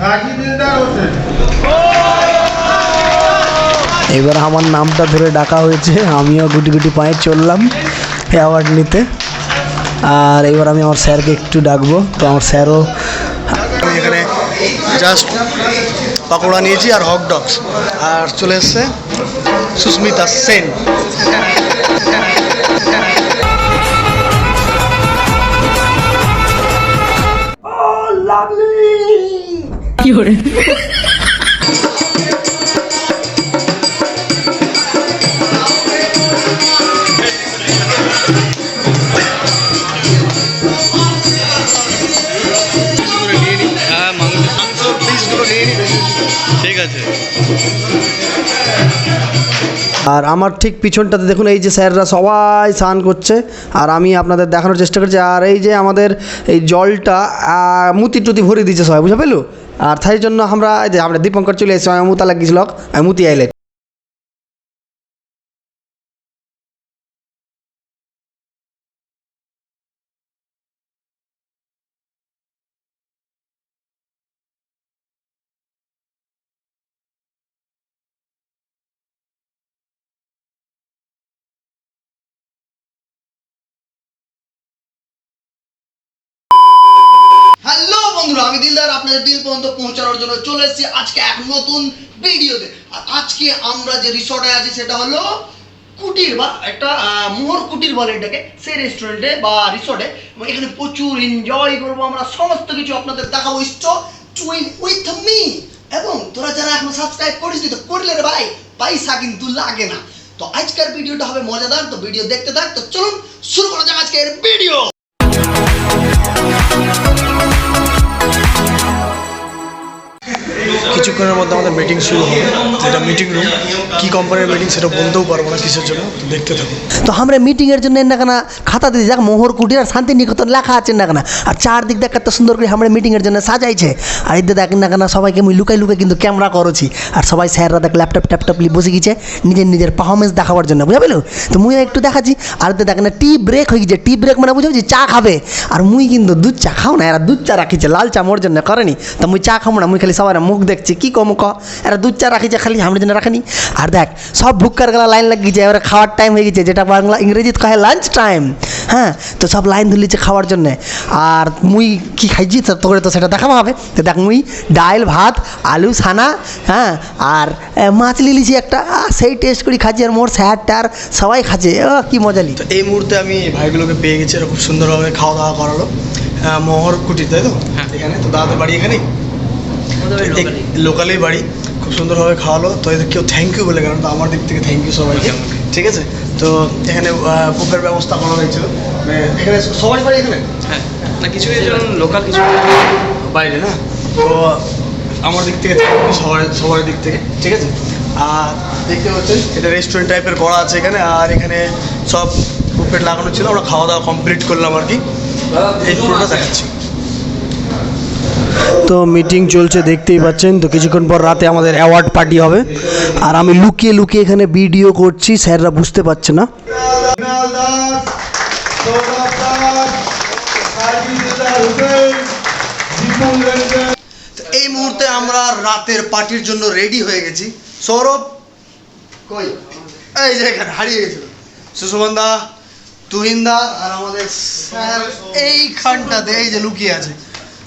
Psaki Dildar Hossain. এবার আমার নামটা ধরে ডাকা হয়েছে আমিও গুটি গুটি পায়ে চললাম অ্যাওয়ার্ড নিতে। আর এবার আমি আমার স্যারকে একটু ডাকবো তো আমার স্যারও আমি এখানে জাস্ট পাকোড়া নিয়েছি আর হট ডগস আর চলে এসছে সুস্মিতা সেন। ঠিক আছে আর আমার ঠিক পিছনটাতে দেখুন, এই যে স্যাররা সবাই স্নান করছে, আর আমি আপনাদের দেখানোর চেষ্টা করছি, আর এই যে আমাদের এই জলটা মুতি টুতি ভরে দিচ্ছে সবাই বুঝা পেল? আর তাই জন্য আমরা যে আমরা দীপঙ্কর চলে এসেছি আমি মুতা লাগিয়েছিল আমি মুতি আইলে বন্ধুরা, আমি দিলদার, আপনাদের দিল পর্যন্ত পৌঁছানোর জন্য চলে এসেছি আজকে এক নতুন ভিডিওতে। আর আজকে আমরা যে রিসর্টে আছি, সেটা হলো কুটির বা একটা মোহর কুটির বলে এটাকে, সেই রেস্টুরেন্টে বা রিসর্টে এখানে প্রচুর এনজয় করব আমরা, সমস্ত কিছু আপনাদের দেখাবো। ইচ্ছো উইথ মি এবং তোরা যারা এখন সাবস্ক্রাইব করিস তো করলে রে ভাই, পয়সা কিন্তু লাগে না। তো আজকের ভিডিওটা হবে মজাদার, তো ভিডিও দেখতে থাক, তো চলুন শুরু করা যাক আজকের ভিডিও কিছুক্ষণের মধ্যে আমাদের মিটিং শুরু হবে। যেটা মিটিং রুম কি কোম্পানির মিটিং সেটা বলতেও পারব না কিসের জন্য দেখতে থাকুন তো আমরা মিটিংয়ের জন্য না খাতা দিয়ে যাক, মোহর, কুটির আর শান্তিনিকেতন লেখা আছে না কেনা আর চারদিক দেখ কত সুন্দর করে আমরা মিটিংয়ের জন্য সাজাইছে। আর এদের দেখ না কেনা সবাইকে আমি লুকাই লুকাই কিন্তু ক্যামেরা করছি। আর সবাই স্যাররা দেখ ল্যাপটপ ট্যাপটপ নিয়ে বসে গেছে নিজের নিজের পারফরমেন্স দেখাবার জন্য, বুঝা পেল? তো মুই একটু দেখাচ্ছি। আর দেখ না টি ব্রেক হয়ে গেছে। টি ব্রেক মানে বুঝা পেয়েছি, চা খাবে। আর মুই কিন্তু দুধ চা খাও না, এরা দুধ চা রাখিছে, লাল চা মোর জন্য করেনি। তো মুই চা খাব না, মুই খালি সবার মুখ দেখছি কি কম ক? এরা দুধ চা রাখিছে খালি আমার জন্য রাখেনি। আর দেখ সব ভুক্কার গেলা লাইন লাগিয়েছে এবারে খাওয়ার টাইম হয়ে গেছে যেটা বাংলা ইংরেজিতে কহে লাঞ্চ টাইম হ্যাঁ তো সব লাইন ধরলিছে খাওয়ার জন্য। আর মুই কি খাইছি তো তোকে তো সেটা দেখাবো হবে। তো দেখ মুই ডাল ভাত আলু ছানা হ্যাঁ আর মাছ লিলিছি একটা। সেই টেস্ট করি খাচ্ছি আর মোর স্যার ট্যার সবাই খাচ্ছে। ও কি মজা লি। এই মুহূর্তে আমি ভাইগুলোকে পেয়ে গেছি খুব সুন্দরভাবে খাওয়া দাওয়া করালো। মোহর কুটির তাই তো? এখানে? তো দাদাদের বাড়ি এখানেই? লোকালেই বাড়ি খুব সুন্দরভাবে খাওয়ালো। তো এদের কেউ থ্যাংক ইউ বলে গেল তো আমার দিক থেকে থ্যাংক ইউ সবাইকে। ঠিক আছে? তো এখানে বুফের ব্যবস্থা করা হয়েছিল। মানে এখানে সবাই বাড়ি এখানে? হ্যাঁ না কিছু জন লোকাল কিছু বাইরে না? তো আমার দিক থেকে থ্যাংক ইউ সবার সবার দিক থেকে। ঠিক আছে? আর দেখতে পাচ্ছেন এটা রেস্টুরেন্ট টাইপের করা আছে এখানে। আর এখানে সব বুফেট লাগানো ছিল। আমরা খাওয়া দাওয়া কমপ্লিট করলাম আর কি। এই পুরোটা দেখাচ্ছি। তো মিটিং চলছে, দেখতেই পাচ্ছেন। তো কিছুক্ষণ পর রাতে আমাদের অ্যাওয়ার্ড পার্টি হবে। আর আমি লুকিয়ে লুকিয়ে এখানে ভিডিও করছি, স্যাররা বুঝতে পারছে না। এই মুহূর্তে আমরা রাতের পার্টির জন্য রেডি হয়ে গেছি। সৌরভ, কই? এই যে এখানে, হারিয়ে গেছিল। সুষমান দা, তুহিন দা, আর আমাদের স্যার এইখানটাতে, এই যে লুকিয়ে আছে।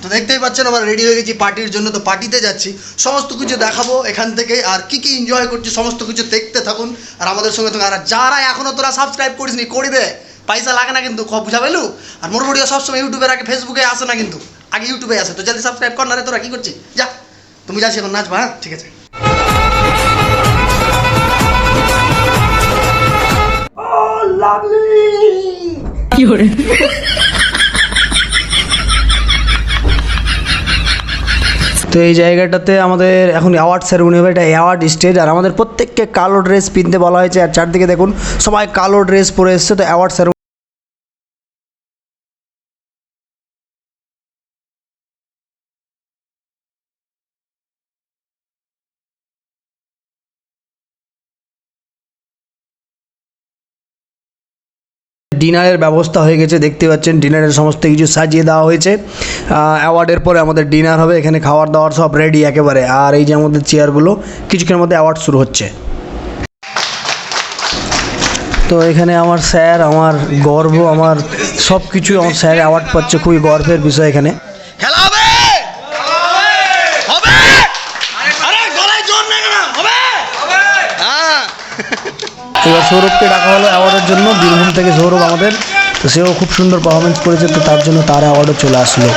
তো দেখতেই পাচ্ছেন আমরা রেডি হয়ে গেছি পার্টির জন্য। তো পার্টিতে যাচ্ছি। সমস্ত কিছু দেখাবো এখান থেকে। আর কি কি এনজয় করছি সমস্ত কিছু দেখতে থাকুন। আর আমাদের সঙ্গে থাকুন। আর যারা এখনও তোরা সাবস্ক্রাইব করিস নি করে দে পয়সা লাগে না কিন্তু ক বুঝা পেলু? আর মোর ভিডিও সবসময় ইউটিউবের আগে ফেসবুকে আসে না কিন্তু। আগে ইউটিউবে আসে। তো জলদি সাবস্ক্রাইব কর না রে তোরা কি করছিস? যা। তুমি যাচ্ছি এখন নাচবা হ্যাঁ? ঠিক আছে। তো এই জায়গাটাতে আমাদের এখন অ্যাওয়ার্ড সেরেমনি হবে। এটা অ্যাওয়ার্ড স্টেজ আর আমাদের প্রত্যেককে কালো ড্রেস পিনতে বলা হয়েছে। আর চারদিকে দেখুন, সবাই কালো ড্রেস পরে এসছে। তো অ্যাওয়ার্ড সেরেমনি ডিনারের ব্যবস্থা হয়ে গেছে, দেখতে পাচ্ছেন ডিনারের সমস্ত কিছু সাজিয়ে দেওয়া হয়েছে। অ্যাওয়ার্ডের পরে আমাদের ডিনার হবে, এখানে খাওয়ার দাওয়ার সব রেডি একেবারে। আর এই যে আমাদের চেয়ারগুলো কিছুক্ষণের মধ্যে অ্যাওয়ার্ড শুরু হচ্ছে। তো এখানে আমার স্যার আমার গর্ব, আমার সব কিছু আমার স্যার অ্যাওয়ার্ড পাচ্ছে, খুবই গর্বের বিষয় এখানে খেলা হবে হবে আরে গলায় জোর নেই না হবে হ্যাঁ এবার সৌরভকে ডাকা হলো অ্যাওয়ার্ডের জন্য। বীরভূম থেকে সৌরভ আমাদের। তো সেও খুব সুন্দর পারফরমেন্স করেছে, তো তার জন্য তার অ্যাওয়ার্ডও চলে আসলো।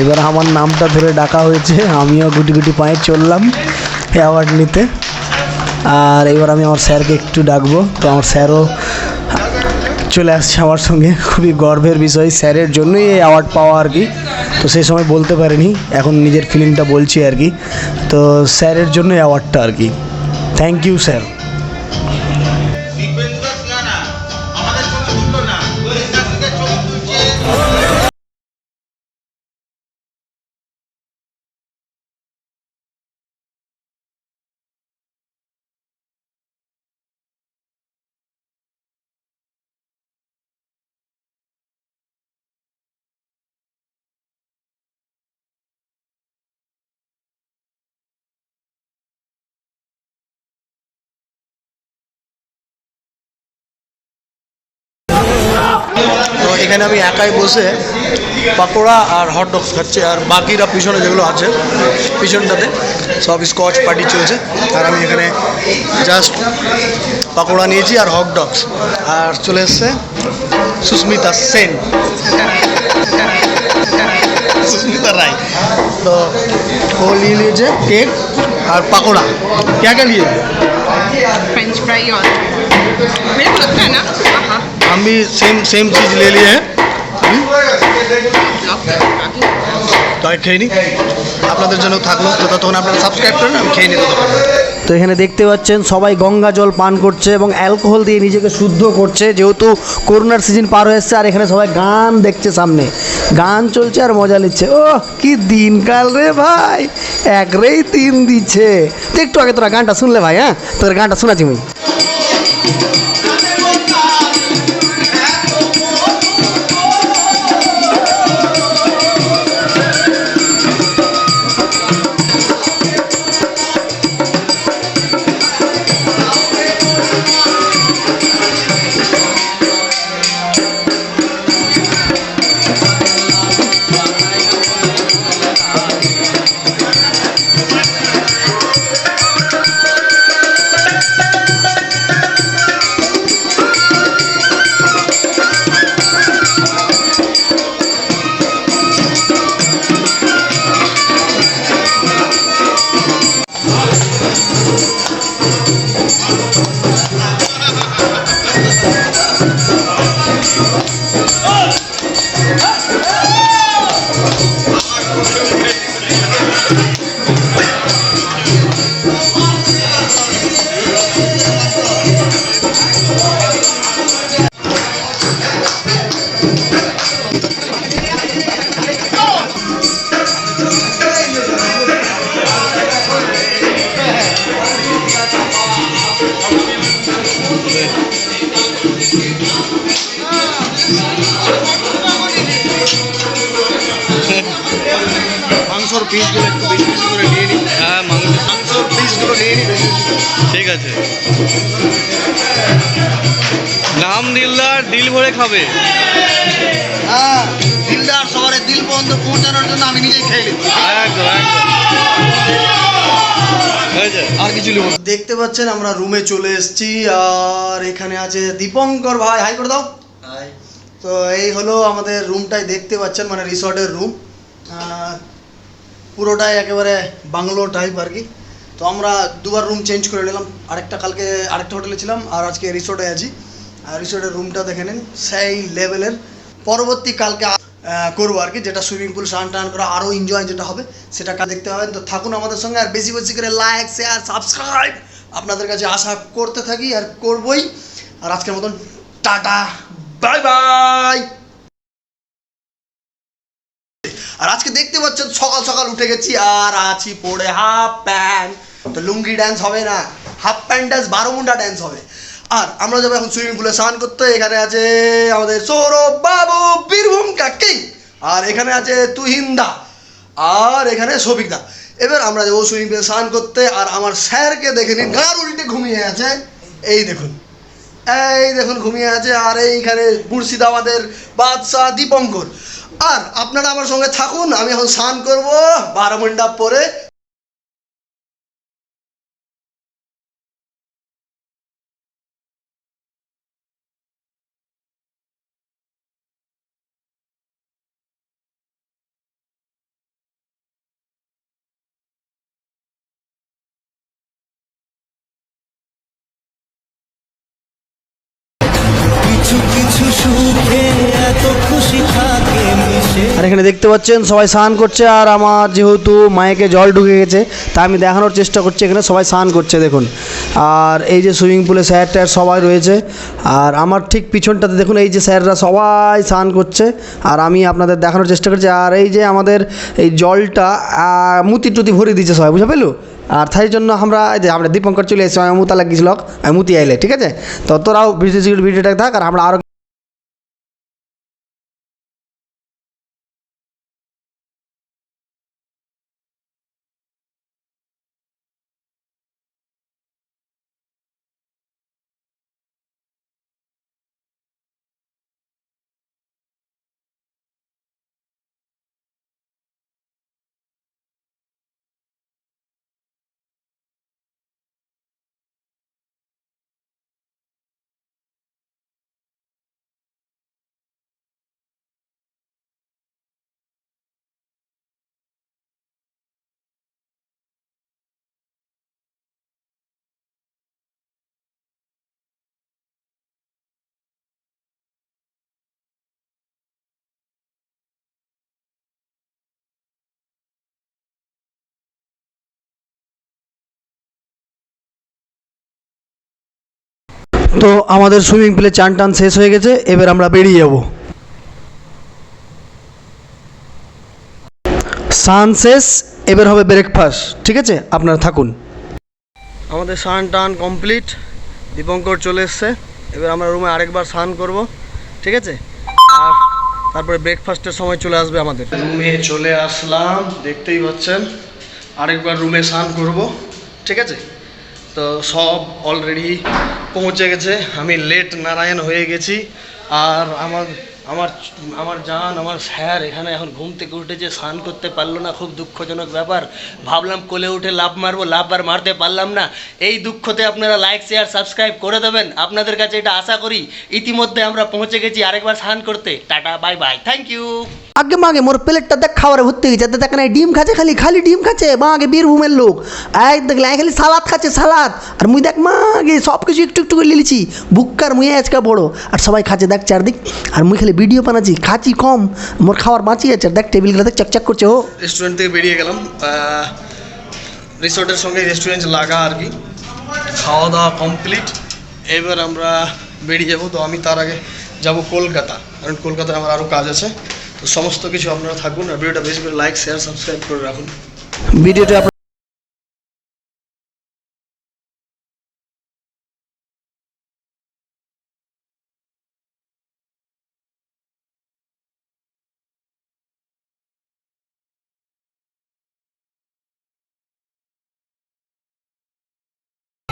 এবার আমার নামটা ধরে ডাকা হয়েছে। আমিও গুটি গুটি পায়ে চললাম অ্যাওয়ার্ড নিতে। আর এবার আমি আমার স্যারকে একটু ডাকবো। তো আমার স্যারও চলে আসছে আমার সঙ্গে। খুবই গর্বের বিষয় স্যারের জন্যই এই অ্যাওয়ার্ড পাওয়া আর কি। তো সেই সময় বলতে পারিনি, এখন নিজের ফিলিংটা বলছি আর কি। তো স্যারের জন্য অ্যাওয়ার্ডটা আর কি। থ্যাংক ইউ স্যার এখানে আমি একাই বসে পাকোড়া আর হট ডগস খাচ্ছি আর বাকিরা পিছনে যেগুলো আছে পিছনটাতে সব স্কচ পার্টি চলছে আর আমি এখানে জাস্ট পাকোড়া নিয়েছি আর হট ডগস আর চলে এসছে সুস্মিতা সেন সুস্মিতা রায় তো ও নিয়ে নিয়েছে কেক আর পাকোড়া क्या क्या लिए फ्रेंच फ्राई और मेरे को लगता है ना हाँ हम भी सेम सेम चीज़ ले लिए हैं তো আমি খেয়ে নিই আপনাদের জন্য থাকলো তো ততক্ষণ আপনারা সাবস্ক্রাইব করেন আমি খেয়ে নিই ততক্ষণ তো এখানে দেখতে পাচ্ছেন সবাই গঙ্গা জল পান করছে এবং অ্যালকোহল দিয়ে নিজেকে শুদ্ধ করছে যেহেতু করোনার সিজন পার হয়ে এসছে আর এখানে সবাই গান দেখছে সামনে গান চলছে আর মজা নিচ্ছে ও কি দিনকাল রে ভাই এক রেই তিন দিচ্ছে তো একটু আগে তোরা গানটা শুনলে ভাই হ্যাঁ তোর গানটা শোনাচ্ছি আমি পিসগুলো একটু বেশি বেশি করে নিয়ে নিই হ্যাঁ মাংস মাংসর পিসগুলো নিয়ে নিই। ঠিক আছে। নাম দিলদার দিল ভরে খাবে। হ্যাঁ দিলদার সবার দিল পর্যন্ত পৌঁছানোর জন্য আমি নিজেই খেয়ে নিই একদম একদম। আর কিছু দেখতে পাচ্ছেন আমরা রুমে চলে এসেছি আর এখানে আছে দীপঙ্কর ভাই। হাই করে দাও। তো এই হলো আমাদের রুমটাই দেখতে পাচ্ছেন মানে রিসর্টের রুম পুরোটাই একেবারে বাংলো টাইপ আর কি। তো আমরা দুবার রুম চেঞ্জ করে নিলাম। আরেকটা কালকে আরেকটা হোটেলে ছিলাম আর আজকে রিসোর্টে আছি। আর রিসোর্টের রুমটা দেখে নিন, সেই লেভেলের পরবর্তী কালকে করব আর কি, যেটা সুইমিং পুল স্নান টান করা আরও এনজয় যেটা হবে, সেটা দেখতে পাবেন তো থাকুন আমাদের সঙ্গে আর বেশি বেশি করে লাইক শেয়ার সাবস্ক্রাইব আপনাদের কাছে আশা করতে থাকি আর করবই। আর আজকের মতন, টাটা বাই বাই আর আজকে দেখতে পাচ্ছেন সকাল সকাল উঠে গেছি আর আছি পড়ে হাফ প্যান্ট। তো লুঙ্গি ড্যান্স হবে না, হাফ প্যান্ট ড্যান্স বারো মুন্ডা ড্যান্স হবে। আর আমরা যাব এখন সুইমিং পুলে স্নান করতে, এখানে আছে আমাদের সৌরভ বাবু বীরভূম কাকি আর এখানে আছে তুহিন্দা আর এখানে সবিকদা এবার আমরা যাব সুইমিং পুলে স্নান করতে, আর আমার স্যারকে দেখে নিন গার উল্টে ঘুমিয়ে আছে। এই দেখুন এই দেখুন ঘুমিয়ে আছে, আর এইখানে মুর্শিদাবাদের বাদশাহ দীপঙ্কর। আর আপনারা আমার সঙ্গে থাকুন আমি এখন স্নান করব বারো মণ্ডপ পরে। আর এখানে দেখতে পাচ্ছেন, সবাই স্নান করছে, আর আমার যেহেতু মায়েকে জল ঢুকে গেছে তা আমি দেখানোর চেষ্টা করছি এখানে সবাই স্নান করছে, দেখুন। আর এই যে সুইমিং পুলে স্যার ট্যার সবাই রয়েছে, আর আমার ঠিক পিছনটাতে দেখুন, এই যে স্যাররা সবাই স্নান করছে, আর আমি আপনাদের দেখানোর চেষ্টা করছি, আর এই যে আমাদের এই জলটা মুতি টুতি ভরে দিচ্ছে সবাই বুঝে পেল? আর তাই জন্য আমরা যে আমরা দীপঙ্কর চলে এসেছি আমি মুতা লাগিয়েছিল আমি মুতি আইলে, ঠিক আছে? তো তোরাও ভিডিও ভিডিওটা থাক, আর আমরা আরও তো আমাদের সুইমিং পুলে চান টান শেষ হয়ে গেছে এবার আমরা বেরিয়ে যাব। সান শেষ এবার হবে ব্রেকফাস্ট ঠিক আছে? আপনারা থাকুন। আমাদের স্নান টান কমপ্লিট দীপঙ্কর চলে এসছে। এবার আমরা রুমে আরেকবার স্নান করব ঠিক আছে? আর তারপরে ব্রেকফাস্টের সময় চলে আসবে আমাদের। রুমে চলে আসলাম দেখতেই পাচ্ছেন আরেকবার রুমে স্নান করব ঠিক আছে? তো সব অলরেডি পৌঁছে গেছে। আমি লেট নারায়ণ হয়ে গেছি। আর আমার আমার আমার জান, আমার স্যার এখানে এখন ঘুম থেকে উঠেছে, স্নান করতে পারল না, খুব দুঃখজনক ব্যাপার। ভাবলাম কোলে উঠে লাভ মারবো লাভ আর মারতে পারলাম না। এই দুঃখতে আপনারা লাইক শেয়ার সাবস্ক্রাইব করে দেবেন। আপনাদের কাছে এটা আশা করি, ইতিমধ্যে আমরা পৌঁছে গেছি আরেকবার স্নান করতে। Tata bye bye thank you আগে মাগে মোর প্লেটটা দেখ, খাবারে ভর্তি হয়ে যাতে দেখ না ডিম খাচ্ছে, খালি খালি ডিম খাচ্ছে। মাগে বীরভূমের লোক। এক দেখলে খালি সালাদ খাচ্ছে, সালাদ। আর মুই দেখ, মাগে সব কিছু একটু একটু করে লিলিছি। বুক্কার মুই আজকে বড়। আর সবাই খাচ্ছে, দেখ চারদিক। আর মুই খালি ভিডিও বানাচ্ছি, খাচ্ছি কম। মোর খাওয়ার বাঁচি আছে। দেখ, টেবিলগুলো দেখ, চকচক করছে, ও। রেস্টুরেন্ট থেকে বেরিয়ে গেলাম। রিসোর্টের সঙ্গে রেস্টুরেন্ট লাগা আর কি। খাওয়া দাওয়া কমপ্লিট এবার আমরা বেরিয়ে যাব। তো আমি তার আগে যাব কলকাতা। কারণ কলকাতায় আমার আরও কাজ আছে। সমস্ত কিছু আপনারা থাকুন আর ভিডিওটা বেশি করে লাইক শেয়ার সাবস্ক্রাইব করে রাখুন। ভিডিওটা